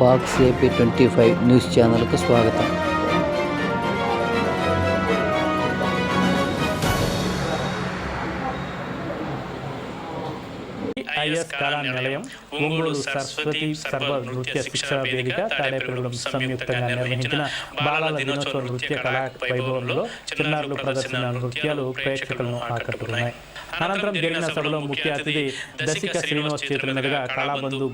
Fox AP twenty five news ఛానల్కు స్వాగతం. Is కళా నిలయం ఒంగోలు సరస్వతి సర్వ నృత్య శిక్షణ వేదిక తాడేపల్లిగూడెం సంయుక్తంగా నిర్వహించిన బాలల దినోత్సవ నృత్య కళా వైభవంలో చిన్నారులు ప్రదర్శన నృత్యాలు ప్రేక్షకులను ఆకట్టుకున్నాయి అనంతరం జరిగిన సభలో ముఖ్య అతిథి దశిక శ్రీనివాస్ చేతుల మీదుగా కళాబంధు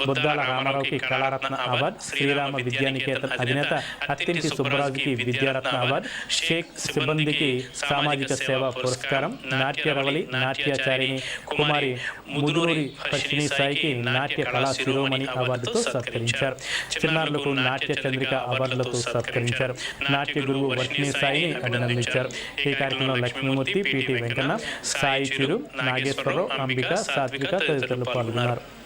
బుద్దాల రామారావుకి కళారత్న అవార్డ్ శ్రీరామ విద్యానికేతన్ అధినేత అత్తింటి సుబ్బరాజుకి విద్యారత్న అవార్డ్ షేక్ సిబ్బందికి సామాజిక సేవ పురస్కారం నాట్య రవలి నాట్యాచారిణి కుమారి ముదురూరి పశ్చిని సాయికి నాట్య కళా శిరోమణి అవార్డుతో సత్కరించారు. చిన్నారులకు నాట్య చంద్రిక అవార్డులతో సత్కరించారు. నాట్య గురువు వర్షిణి సాయిని అభినందించారు. ఈ కార్యక్రమంలో లక్ష్మీమూర్తి పిటి వెంకన్న సాయి చిరు నాగేశ్వరరావు అంబిక సాత్విక తదితరులు పాల్గొన్నారు.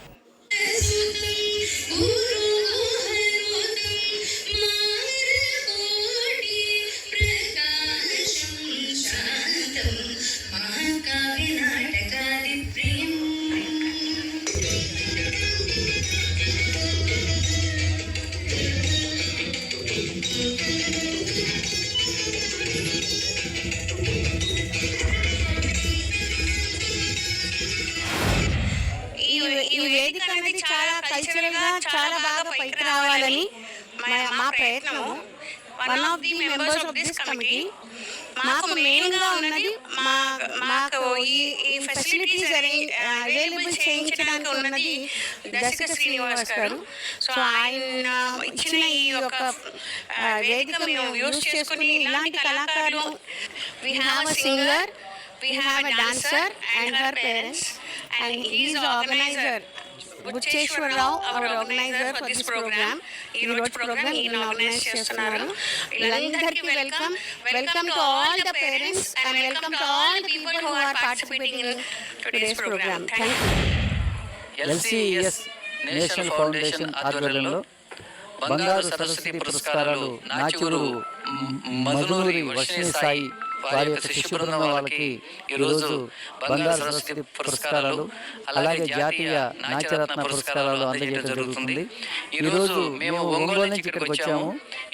పైకి రావాలని మా- మా ప్రయత్నం one of the members of this committee మాకు మెయిన్గా ఉన్నది మా మాకు ఈ ఈ ఫెసిలిటీస్ అవైలబుల్ చేయించడానికి ఉన్నది దశక శ్రీనివాస్ గారు. సో ఆయన ఇచ్చిన ఈ యొక్క ఆ, వేదిక మేము యూజ్ చేసుకుని ఇలాంటి కళాకారులు we have a singer we have a dancer and her parents. and he is the organizer Buccheswara Rao our organizer for this programme ఈ రోజు ప్రోగ్రామ్ ఈయన ఆర్గనైజ్ చేస్తున్నారు. వీళ్ళందరికీ welcome welcome to all the parents and welcome to all the people who are participating in today's programme thank you LCS national foundation ఆధ్వర్యంలో బంగారు సరస్వతి పురస్కారాలు నాచూరు మధునూరి వర్షిణి సాయి వారి యొక్క శిశు బృందం వాళ్ళకి ఈరోజు బంగారు సరస్వతి పురస్కారాలు అలాగే జాతీయ నాట్యరత్న పురస్కారాలు అందజేయడం జరుగుతుంది. ఈరోజు మేము ఒంగోలు నుంచి ఇక్కడికి వచ్చాము.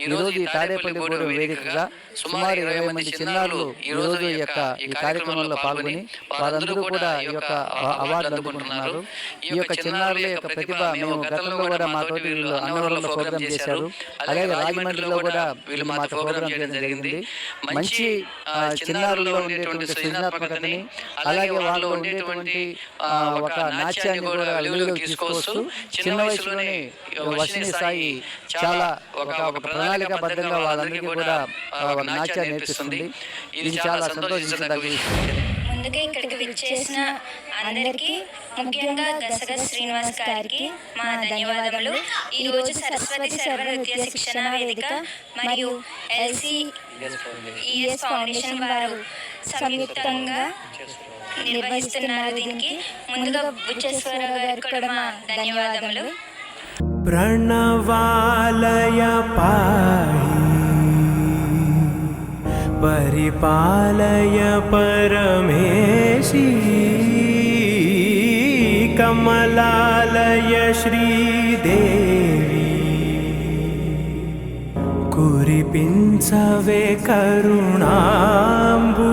ఈరోజు ఈ తాడేపల్లిగూడెం వేదికగా సుమారు ఇరవై మంది చిన్నారులు ఈరోజు ఈ యొక్క ఈ కార్యక్రమంలో పాల్గొని వారందరూ కూడా ఈ యొక్క అవ- అవార్డులు అందుకుంటున్నారు. ఈ యొక్క చిన్నారుల యొక్క ప్రతిభ మేము గతంలో కూడా మాతోటి వీళ్ళు అన్నవరంలో ప్రోగ్రామ్ చేశారు అలాగే రాజమండ్రిలో కూడా వీళ్ళు మాతో ప్రోగ్రామ్ చేయడం జరిగింది మంచి చిన్నారుల్లో ఉండేటువంటి సృజనాత్మకతని అలాగే వాళ్ళు ఉండేటువంటి ఒక నాట్యాన్ని కూడా వెలుగులోకి తీసుకొస్తూ చిన్న వయసులోనే వర్షిణి స్థాయి చాలా ఒక ఒక ప్రణాళికాబద్ధంగా వాళ్ళందరికీ కూడా నాట్యాన్ని నేర్పిస్తుంది. ఇది చాలా సంతోషించదగ్గ విషయం. అందుకే ఇక్కడికి విచ్చేసిన అందరికీ ముఖ్యంగా గసగ శ్రీనివాస్ గారికి మా ధన్యవాదములు. ఈ రోజు సరస్వతి సర్వ నృత్య శిక్షణ వేదిక మరియు ఎల్సిఎస్ ఫౌండేషన్ వారు సంయుక్తంగా నిర్వహిస్తున్నారు. దీనికి ముందుగా బుచ్చేశ్వర గారు కూడా మా ధన్యవాదములు. ప్రణవాలయ పాయ परिपालय परमेशी कमलालय श्रीदेवी कुरिपिञ्चवे करुणाम्बु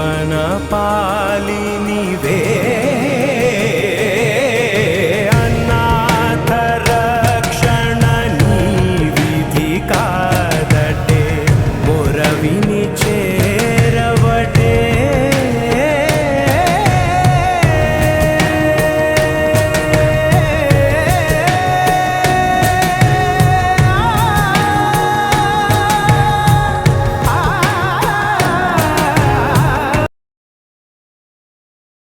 विोदिवण पा